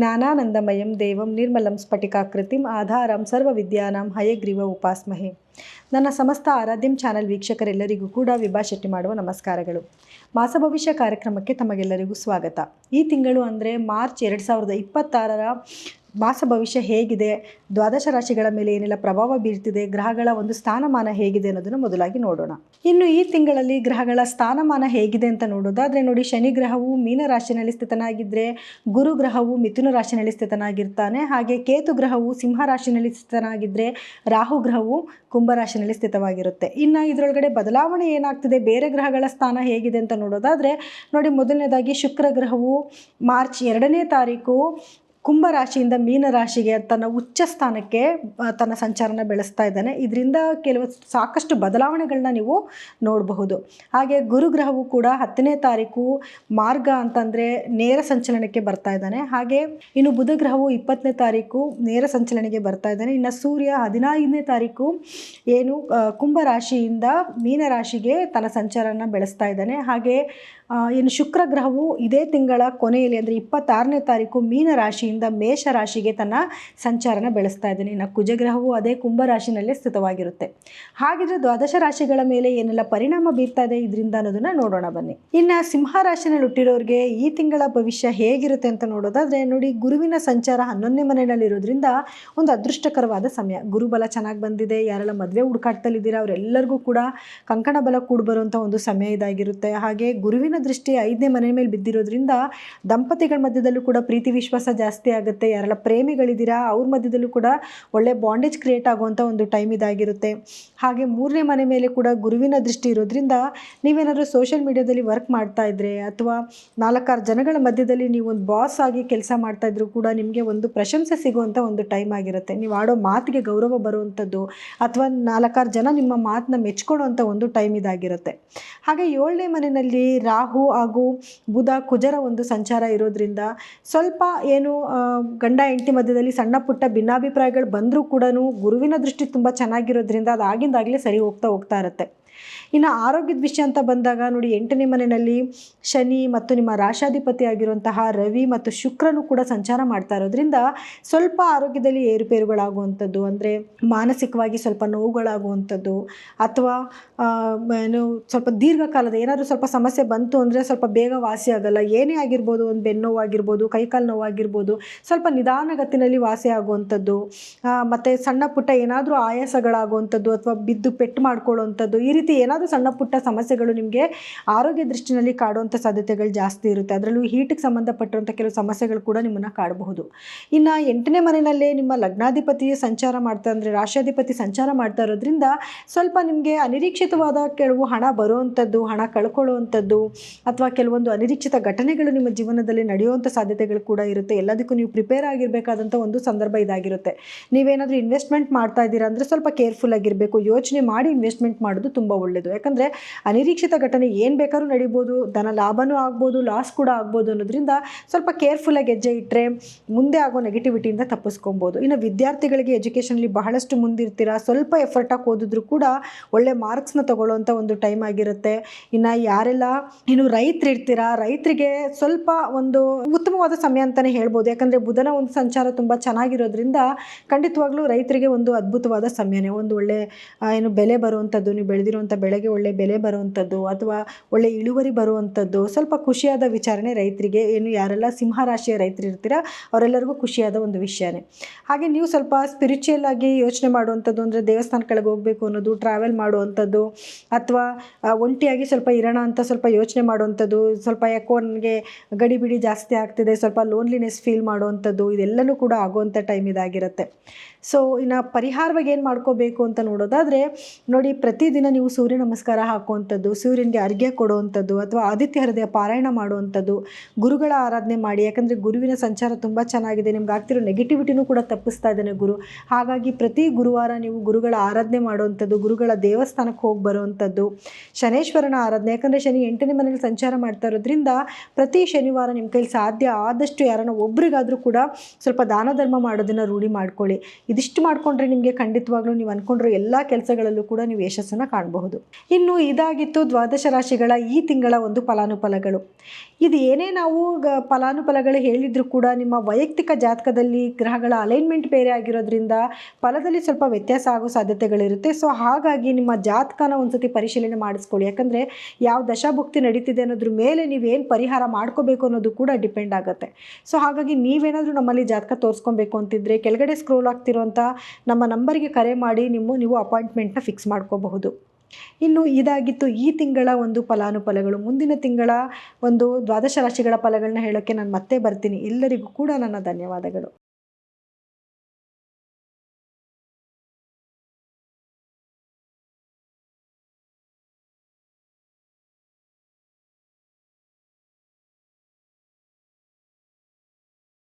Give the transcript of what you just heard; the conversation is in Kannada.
ज्ञानानन्दमयं देवं निर्मलं स्फटिकाकृतिम् आधारं सर्वविद्यानां हयग्रीव उपास्महे ನನ್ನ ಸಮಸ್ತ ಆರಾಧ್ಯಂ ಚಾನಲ್ ವೀಕ್ಷಕರೆಲ್ಲರಿಗೂ ಕೂಡ ವಿಭಾ ಶೆಟ್ಟಿ ಮಾಡುವ ನಮಸ್ಕಾರಗಳು. ಮಾಸ ಭವಿಷ್ಯ ಕಾರ್ಯಕ್ರಮಕ್ಕೆ ತಮಗೆಲ್ಲರಿಗೂ ಸ್ವಾಗತ. ಈ ತಿಂಗಳು ಅಂದರೆ ಮಾರ್ಚ್ ಎರಡು ಸಾವಿರದ ಇಪ್ಪತ್ತಾರರ ಮಾಸ ಭವಿಷ್ಯ ಹೇಗಿದೆ, ದ್ವಾದಶ ರಾಶಿಗಳ ಮೇಲೆ ಏನೆಲ್ಲ ಪ್ರಭಾವ ಬೀರ್ತಿದೆ, ಗ್ರಹಗಳ ಒಂದು ಸ್ಥಾನಮಾನ ಹೇಗಿದೆ ಅನ್ನೋದನ್ನು ಮೊದಲಾಗಿ ನೋಡೋಣ. ಇನ್ನು ಈ ತಿಂಗಳಲ್ಲಿ ಗ್ರಹಗಳ ಸ್ಥಾನಮಾನ ಹೇಗಿದೆ ಅಂತ ನೋಡೋದಾದ್ರೆ ನೋಡಿ, ಶನಿ ಗ್ರಹವು ಮೀನ ರಾಶಿನಲ್ಲಿ ಸ್ಥಿತನಾಗಿದ್ದರೆ ಗುರು ಗ್ರಹವು ಮಿಥುನ ರಾಶಿನಲ್ಲಿ ಸ್ಥಿತನಾಗಿರ್ತಾನೆ. ಹಾಗೆ ಕೇತು ಗ್ರಹವು ಸಿಂಹ ರಾಶಿನಲ್ಲಿ ಸ್ಥಿತನಾಗಿದ್ದರೆ ರಾಹು ಗ್ರಹವು ಕುಂಭ ರಾಶಿನಲ್ಲಿ ಸ್ಥಿತವಾಗಿರುತ್ತೆ. ಇನ್ನು ಇದರೊಳಗಡೆ ಬದಲಾವಣೆ ಏನಾಗ್ತಿದೆ? ಬೇರೆ ಗ್ರಹಗಳ ಸ್ಥಾನ ಹೇಗಿದೆ ಅಂತ ನೋಡೋದಾದರೆ, ನೋಡಿ ಮೊದಲನೇದಾಗಿ ಶುಕ್ರ ಗ್ರಹವು ಮಾರ್ಚ್ ಎರಡನೇ ತಾರೀಕು ಕುಂಭ ಮೀನರಾಶಿಗೆ ಮೀನ ರಾಶಿಗೆ ತನ್ನ ಉಚ್ಚ ಸ್ಥಾನಕ್ಕೆ ತನ್ನ ಸಂಚಾರನ ಬೆಳೆಸ್ತಾ ಇದ್ದಾನೆ. ಇದರಿಂದ ಕೆಲವು ಸಾಕಷ್ಟು ಬದಲಾವಣೆಗಳನ್ನ ನೀವು ನೋಡಬಹುದು. ಹಾಗೆ ಗುರುಗ್ರಹವು ಕೂಡ ಹತ್ತನೇ ತಾರೀಕು ಮಾರ್ಗ ಅಂತಂದರೆ ನೇರ ಸಂಚಲನಕ್ಕೆ ಬರ್ತಾ ಇದ್ದಾನೆ. ಹಾಗೆ ಇನ್ನು ಬುಧಗ್ರಹವು ಇಪ್ಪತ್ತನೇ ತಾರೀಕು ನೇರ ಸಂಚಲನೆಗೆ ಬರ್ತಾ ಇದ್ದಾನೆ. ಇನ್ನು ಸೂರ್ಯ ಹದಿನೈದನೇ ತಾರೀಕು ಏನು ಕುಂಭರಾಶಿಯಿಂದ ಮೀನರಾಶಿಗೆ ತನ್ನ ಸಂಚಾರನ ಬೆಳೆಸ್ತಾ ಇದ್ದಾನೆ. ಹಾಗೆ ಇನ್ನು ಶುಕ್ರ ಗ್ರಹವು ಇದೇ ತಿಂಗಳ ಕೊನೆಯಲ್ಲಿ ಅಂದರೆ ಇಪ್ಪತ್ತಾರನೇ ತಾರೀಕು ಮೀನ ರಾಶಿಯಿಂದ ಮೇಷ ರಾಶಿಗೆ ತನ್ನ ಸಂಚಾರನ ಬೆಳೆಸ್ತಾ ಇದ್ದೀನಿ. ಇನ್ನು ಕುಜಗ್ರಹವು ಅದೇ ಕುಂಭ ರಾಶಿನಲ್ಲೇ ಸ್ಥಿತವಾಗಿರುತ್ತೆ. ಹಾಗಿದ್ರೆ ದ್ವಾದಶ ರಾಶಿಗಳ ಮೇಲೆ ಏನೆಲ್ಲ ಪರಿಣಾಮ ಬೀರ್ತಾ ಇದೆ ಇದರಿಂದ ಅನ್ನೋದನ್ನ ನೋಡೋಣ ಬನ್ನಿ. ಇನ್ನು ಸಿಂಹ ರಾಶಿನಲ್ಲಿ ಹುಟ್ಟಿರೋರಿಗೆ ಈ ತಿಂಗಳ ಭವಿಷ್ಯ ಹೇಗಿರುತ್ತೆ ಅಂತ ನೋಡೋದಾದ್ರೆ ನೋಡಿ, ಗುರುವಿನ ಸಂಚಾರ ಹನ್ನೊಂದನೇ ಮನೆಯಲ್ಲಿರೋದ್ರಿಂದ ಒಂದು ಅದೃಷ್ಟಕರವಾದ ಸಮಯ. ಗುರುಬಲ ಚೆನ್ನಾಗಿ ಬಂದಿದೆ, ಯಾರೆಲ್ಲ ಮದುವೆ ಹುಡುಕಾಟದಲ್ಲಿದ್ದೀರಾ ಅವರೆಲ್ಲರಿಗೂ ಕೂಡ ಕಂಕಣ ಬಲ ಕೂಡಿ ಬರುವಂಥ ಒಂದು ಸಮಯ ಇದಾಗಿರುತ್ತೆ. ಹಾಗೆ ಗುರುವಿನ ದೃಷ್ಟಿ ಐದನೇ ಮನೆ ಮೇಲೆ ಬಿದ್ದಿರೋದ್ರಿಂದ ದಂಪತಿಗಳ ಮಧ್ಯದಲ್ಲೂ ಕೂಡ ಪ್ರೀತಿ ವಿಶ್ವಾಸ ಜಾಸ್ತಿ ಆಗುತ್ತೆ. ಯಾರೆಲ್ಲ ಪ್ರೇಮಿಗಳಿದ್ದೀರಾ, ಅವ್ರ ಮಧ್ಯದಲ್ಲೂ ಕೂಡ ಒಳ್ಳೆ ಬಾಂಡೇಜ್ ಕ್ರಿಯೇಟ್ ಆಗುವಂಥ ಒಂದು ಟೈಮ್ ಇದಾಗಿರುತ್ತೆ. ಹಾಗೆ ಮೂರನೇ ಮನೆ ಮೇಲೆ ಕೂಡ ಗುರುವಿನ ದೃಷ್ಟಿ ಇರೋದ್ರಿಂದ ನೀವೇನಾದರೂ ಸೋಷಿಯಲ್ ಮೀಡಿಯಾದಲ್ಲಿ ವರ್ಕ್ ಮಾಡ್ತಾ ಇದ್ರೆ ಅಥವಾ ನಾಲ್ಕಾರು ಜನಗಳ ಮಧ್ಯದಲ್ಲಿ ನೀವು ಒಂದು ಬಾಸ್ ಆಗಿ ಕೆಲಸ ಮಾಡ್ತಾ ಇದ್ರು ಕೂಡ ನಿಮಗೆ ಒಂದು ಪ್ರಶಂಸೆ ಸಿಗುವಂಥ ಒಂದು ಟೈಮ್ ಆಗಿರುತ್ತೆ. ನೀವು ಆಡೋ ಮಾತಿಗೆ ಗೌರವ ಬರುವಂಥದ್ದು ಅಥವಾ ನಾಲ್ಕಾರು ಜನ ನಿಮ್ಮ ಮಾತನ್ನ ಮೆಚ್ಕೊಳ್ಳುವಂಥ ಒಂದು ಟೈಮ್ ಇದಾಗಿರುತ್ತೆ. ಹಾಗೆ ಏಳನೇ ಮನೆಯಲ್ಲಿ ರಾಹು ಹಾಗೂ ಬುಧ ಕುಜರ ಒಂದು ಸಂಚಾರ ಇರೋದ್ರಿಂದ ಸ್ವಲ್ಪ ಏನು ಗಂಡ ಹೆಂಡತಿ ಮಧ್ಯದಲ್ಲಿ ಸಣ್ಣ ಪುಟ್ಟ ಭಿನ್ನಾಭಿಪ್ರಾಯಗಳು ಬಂದರೂ ಕೂಡ ಗುರುವಿನ ದೃಷ್ಟಿ ತುಂಬ ಚೆನ್ನಾಗಿರೋದ್ರಿಂದ ಅದು ಆಗಿಂದಾಗಲೇ ಸರಿ ಹೋಗ್ತಾ ಹೋಗ್ತಾ ಇರುತ್ತೆ. ಇನ್ನು ಆರೋಗ್ಯದ ವಿಷಯ ಅಂತ ಬಂದಾಗ ನೋಡಿ ಎಂಟನೇ ಮನೆಯಲ್ಲಿ ಶನಿ ಮತ್ತು ನಿಮ್ಮ ರಾಶಾಧಿಪತಿ ಆಗಿರುವಂತಹ ರವಿ ಮತ್ತು ಶುಕ್ರನು ಕೂಡ ಸಂಚಾರ ಮಾಡ್ತಾ ಇರೋದ್ರಿಂದ ಸ್ವಲ್ಪ ಆರೋಗ್ಯದಲ್ಲಿ ಏರುಪೇರುಗಳಾಗುವಂಥದ್ದು, ಅಂದರೆ ಮಾನಸಿಕವಾಗಿ ಸ್ವಲ್ಪ ನೋವುಗಳಾಗುವಂಥದ್ದು ಅಥವಾ ಏನು ಸ್ವಲ್ಪ ದೀರ್ಘಕಾಲದ ಏನಾದರೂ ಸ್ವಲ್ಪ ಸಮಸ್ಯೆ ಬಂತು ಅಂದರೆ ಸ್ವಲ್ಪ ಬೇಗ ವಾಸಿ ಆಗಲ್ಲ. ಏನೇ ಆಗಿರ್ಬೋದು ಒಂದು ಬೆನ್ನೋವಾಗಿರ್ಬೋದು ಕೈಕಾಲು ನೋವಾಗಿರ್ಬೋದು ಸ್ವಲ್ಪ ನಿಧಾನಗತಿನಲ್ಲಿ ವಾಸಿ ಆಗುವಂಥದ್ದು ಮತ್ತು ಸಣ್ಣ ಪುಟ್ಟ ಏನಾದರೂ ಆಯಾಸಗಳಾಗುವಂಥದ್ದು ಅಥವಾ ಬಿದ್ದು ಪೆಟ್ಟು ಮಾಡ್ಕೊಳ್ಳುವಂಥದ್ದು ಈ ರೀತಿ ಏನಾದರೂ ಸಣ್ಣ ಪುಟ್ಟ ಸಮಸ್ಯೆಗಳು ನಿಮಗೆ ಆರೋಗ್ಯ ದೃಷ್ಟಿನಲ್ಲಿ ಕಾಡುವಂಥ ಸಾಧ್ಯತೆಗಳು ಜಾಸ್ತಿ ಇರುತ್ತೆ. ಅದರಲ್ಲೂ ಹೀಟಿಗೆ ಸಂಬಂಧಪಟ್ಟಿರುವಂಥ ಕೆಲವು ಸಮಸ್ಯೆಗಳು ಕೂಡ ನಿಮ್ಮನ್ನು ಕಾಡಬಹುದು. ಇನ್ನು ಎಂಟನೇ ಮನೆಯಲ್ಲೇ ನಿಮ್ಮ ಲಗ್ನಾಧಿಪತಿ ಸಂಚಾರ ಮಾಡ್ತಾ ಅಂದರೆ ರಾಷ್ಟ್ರಾಧಿಪತಿ ಸಂಚಾರ ಮಾಡ್ತಾ ಇರೋದ್ರಿಂದ ಸ್ವಲ್ಪ ನಿಮಗೆ ಅನಿರೀಕ್ಷಿತವಾದ ಕೆಲವು ಹಣ ಬರುವಂಥದ್ದು, ಹಣ ಕಳ್ಕೊಳ್ಳುವಂಥದ್ದು ಅಥವಾ ಕೆಲವೊಂದು ಅನಿರೀಕ್ಷಿತ ಘಟನೆಗಳು ನಿಮ್ಮ ಜೀವನದಲ್ಲಿ ನಡೆಯುವಂಥ ಸಾಧ್ಯತೆಗಳು ಕೂಡ ಇರುತ್ತೆ. ಎಲ್ಲದಕ್ಕೂ ನೀವು ಪ್ರಿಪೇರ್ ಆಗಿರಬೇಕಾದಂಥ ಒಂದು ಸಂದರ್ಭ ಇದಾಗಿರುತ್ತೆ. ನೀವೇನಾದರೂ ಇನ್ವೆಸ್ಟ್ಮೆಂಟ್ ಮಾಡ್ತಾ ಇದ್ದೀರಾ ಅಂದರೆ ಸ್ವಲ್ಪ ಕೇರ್ಫುಲ್ ಆಗಿರಬೇಕು. ಯೋಚನೆ ಮಾಡಿ ಇನ್ವೆಸ್ಟ್ಮೆಂಟ್ ಮಾಡೋದು ತುಂಬ ಒಳ್ಳೆಯದು ಯಾಕಂದರೆ ಅನಿರೀಕ್ಷಿತ ಘಟನೆ ಏನು ಬೇಕಾದ್ರೂ ನಡಿಬೋದು, ಧನ ಲಾಭನೂ ಆಗ್ಬೋದು ಲಾಸ್ ಕೂಡ ಆಗ್ಬೋದು ಅನ್ನೋದ್ರಿಂದ ಸ್ವಲ್ಪ ಕೇರ್ಫುಲ್ಲಾಗಿ ಹೆಜ್ಜೆ ಇಟ್ಟರೆ ಮುಂದೆ ಆಗೋ ನೆಗೆಟಿವಿಟಿಯಿಂದ ತಪ್ಪಿಸ್ಕೊಬೋದು. ಇನ್ನು ವಿದ್ಯಾರ್ಥಿಗಳಿಗೆ ಎಜುಕೇಷನಲ್ಲಿ ಬಹಳಷ್ಟು ಮುಂದಿರ್ತೀರ, ಸ್ವಲ್ಪ ಎಫರ್ಟಾಗಿ ಓದಿದ್ರು ಕೂಡ ಒಳ್ಳೆ ಮಾರ್ಕ್ಸ್ನ ತಗೊಳ್ಳೋವಂಥ ಒಂದು ಟೈಮ್ ಆಗಿರುತ್ತೆ. ಇನ್ನು ಯಾರೆಲ್ಲ ಇನ್ನು ರೈತರು ಇರ್ತೀರಾ ರೈತರಿಗೆ ಸ್ವಲ್ಪ ಒಂದು ಉತ್ತಮವಾದ ಸಮಯ ಅಂತಲೇ ಹೇಳ್ಬೋದು. ಯಾಕಂದರೆ ಬುಧನ ಒಂದು ಸಂಚಾರ ತುಂಬ ಚೆನ್ನಾಗಿರೋದ್ರಿಂದ ಖಂಡಿತವಾಗ್ಲೂ ರೈತರಿಗೆ ಒಂದು ಅದ್ಭುತವಾದ ಸಮಯನೇ, ಒಂದು ಒಳ್ಳೆ ಏನು ಬೆಲೆ ಬರುವಂಥದ್ದು ನೀವು ಬೆಳೆದಿರುವಂಥ ಬೆಳೆಗೆ ಒಳ್ಳೆ ಬೆಲೆ ಬರುವಂಥದ್ದು ಅಥವಾ ಒಳ್ಳೆ ಇಳುವರಿ ಬರುವಂಥದ್ದು, ಸ್ವಲ್ಪ ಖುಷಿಯಾದ ವಿಚಾರಣೆ ರೈತರಿಗೆ, ಏನು ಯಾರೆಲ್ಲ ಸಿಂಹರಾಶಿಯ ರೈತರು ಇರ್ತೀರಾ, ಅವರೆಲ್ಲರಿಗೂ ಖುಷಿಯಾದ ಒಂದು ವಿಷಯನೇ. ಹಾಗೆ ನೀವು ಸ್ವಲ್ಪ ಸ್ಪಿರಿಚುಯಲ್ ಆಗಿ ಯೋಚನೆ ಮಾಡುವಂಥದ್ದು ಅಂದರೆ ದೇವಸ್ಥಾನಗಳಿಗೆ ಹೋಗಬೇಕು ಅನ್ನೋದು ಟ್ರಾವೆಲ್ ಮಾಡುವಂಥದ್ದು, ಅಥವಾ ಒಂಟಿಯಾಗಿ ಸ್ವಲ್ಪ ಇರೋಣ ಅಂತ ಸ್ವಲ್ಪ ಯೋಚನೆ ಮಾಡುವಂಥದ್ದು, ಸ್ವಲ್ಪ ಯಾಕೋ ನನಗೆ ಗಡಿಬಿಡಿ ಜಾಸ್ತಿ ಆಗ್ತಿದೆ, ಸ್ವಲ್ಪ ಲೋನ್ಲಿನೆಸ್ ಫೀಲ್ ಮಾಡುವಂಥದ್ದು, ಇದೆಲ್ಲನೂ ಕೂಡ ಆಗುವಂಥ ಟೈಮ್ ಇದಾಗಿರುತ್ತೆ. ಸೊ ಇನ್ನು ಪರಿಹಾರವಾಗಿ ಏನು ಮಾಡ್ಕೋಬೇಕು ಅಂತ ನೋಡೋದಾದರೆ, ನೋಡಿ ಪ್ರತಿದಿನ ನೀವು ಸೂರ್ಯ ನಮಸ್ಕಾರ ಹಾಕುವಂಥದ್ದು, ಸೂರ್ಯನಿಗೆ ಅರ್ಘ್ಯ ಕೊಡುವಂಥದ್ದು ಅಥವಾ ಆದಿತ್ಯ ಹೃದಯ ಪಾರಾಯಣ ಮಾಡುವಂಥದ್ದು, ಗುರುಗಳ ಆರಾಧನೆ ಮಾಡಿ. ಯಾಕಂದರೆ ಗುರುವಿನ ಸಂಚಾರ ತುಂಬ ಚೆನ್ನಾಗಿದೆ. ನಿಮ್ಗೆ ಆಗ್ತಿರೋ ನೆಗೆಟಿವಿಟಿನೂ ಕೂಡ ತಪ್ಪಿಸ್ತಾ ಇದ್ದಾನೆ ಗುರು. ಹಾಗಾಗಿ ಪ್ರತಿ ಗುರುವಾರ ನೀವು ಗುರುಗಳ ಆರಾಧನೆ ಮಾಡುವಂಥದ್ದು, ಗುರುಗಳ ದೇವಸ್ಥಾನಕ್ಕೆ ಹೋಗಿ ಬರುವಂಥದ್ದು, ಶನೇಶ್ವರನ ಆರಾಧನೆ. ಯಾಕಂದರೆ ಶನಿ ಎಂಟನೇ ಮನೇಲಿ ಸಂಚಾರ ಮಾಡ್ತಾ ಇರೋದ್ರಿಂದ ಪ್ರತಿ ಶನಿವಾರ ನಿಮ್ಮ ಕೈಲಿ ಸಾಧ್ಯ ಆದಷ್ಟು ಯಾರನ್ನ ಒಬ್ರಿಗಾದರೂ ಕೂಡ ಸ್ವಲ್ಪ ದಾನ ಧರ್ಮ ಮಾಡೋದನ್ನು ರೂಢಿ ಮಾಡ್ಕೊಳ್ಳಿ. ಇದಿಷ್ಟು ಮಾಡಿಕೊಂಡ್ರೆ ನಿಮಗೆ ಖಂಡಿತವಾಗ್ಲೂ ನೀವು ಅಂದ್ಕೊಂಡ್ರೆ ಎಲ್ಲ ಕೆಲಸಗಳಲ್ಲೂ ಕೂಡ ನೀವು ಯಶಸ್ಸನ್ನು ಕಾಣಬಹುದು. ಇನ್ನು ಇದಾಗಿತ್ತು ದ್ವಾದಶ ರಾಶಿಗಳ ಈ ತಿಂಗಳ ಒಂದು ಫಲಾನುಫಲಗಳು. ಇದು ಏನೇ ನಾವು ಗ ಫಲಾನುಫಲಗಳು ಹೇಳಿದರೂ ಕೂಡ ನಿಮ್ಮ ವೈಯಕ್ತಿಕ ಜಾತಕದಲ್ಲಿ ಗ್ರಹಗಳ ಅಲೈನ್ಮೆಂಟ್ ಬೇರೆ ಆಗಿರೋದ್ರಿಂದ ಫಲದಲ್ಲಿ ಸ್ವಲ್ಪ ವ್ಯತ್ಯಾಸ ಆಗೋ ಸಾಧ್ಯತೆಗಳಿರುತ್ತೆ. ಸೊ, ಹಾಗಾಗಿ ನಿಮ್ಮ ಜಾತಕನ ಒಂದ್ಸತಿ ಪರಿಶೀಲನೆ ಮಾಡಿಸ್ಕೊಳ್ಳಿ. ಯಾಕಂದರೆ ಯಾವ ದಶಾಭುಕ್ತಿ ನಡೀತಿದೆ ಅನ್ನೋದ್ರ ಮೇಲೆ ನೀವೇನು ಪರಿಹಾರ ಮಾಡ್ಕೋಬೇಕು ಅನ್ನೋದು ಕೂಡ ಡಿಪೆಂಡ್ ಆಗುತ್ತೆ. ಸೊ, ಹಾಗಾಗಿ ನೀವೇನಾದರೂ ನಮ್ಮಲ್ಲಿ ಜಾತಕ ತೋರಿಸ್ಕೊಬೇಕು ಅಂತಿದ್ರೆ ಕೆಳಗಡೆ ಸ್ಕ್ರೋಲ್ ಆಗ್ತಿರೋಂಥ ನಮ್ಮ ನಂಬರಿಗೆ ಕರೆ ಮಾಡಿ ನಿಮ್ಮ, ನೀವು ಅಪಾಯಿಂಟ್ಮೆಂಟ್ನ ಫಿಕ್ಸ್ ಮಾಡ್ಕೋಬಹುದು. ಇನ್ನು ಇದಾಗಿತ್ತು ಈ ತಿಂಗಳ ಒಂದು ಫಲಾನುಫಲಗಳು. ಮುಂದಿನ ತಿಂಗಳ ಒಂದು ದ್ವಾದಶ ರಾಶಿಗಳ ಫಲಗಳನ್ನ ಹೇಳೋಕ್ಕೆ ನಾನು ಮತ್ತೆ ಬರ್ತೀನಿ. ಎಲ್ಲರಿಗೂ ಕೂಡ ನನ್ನ ಧನ್ಯವಾದಗಳು.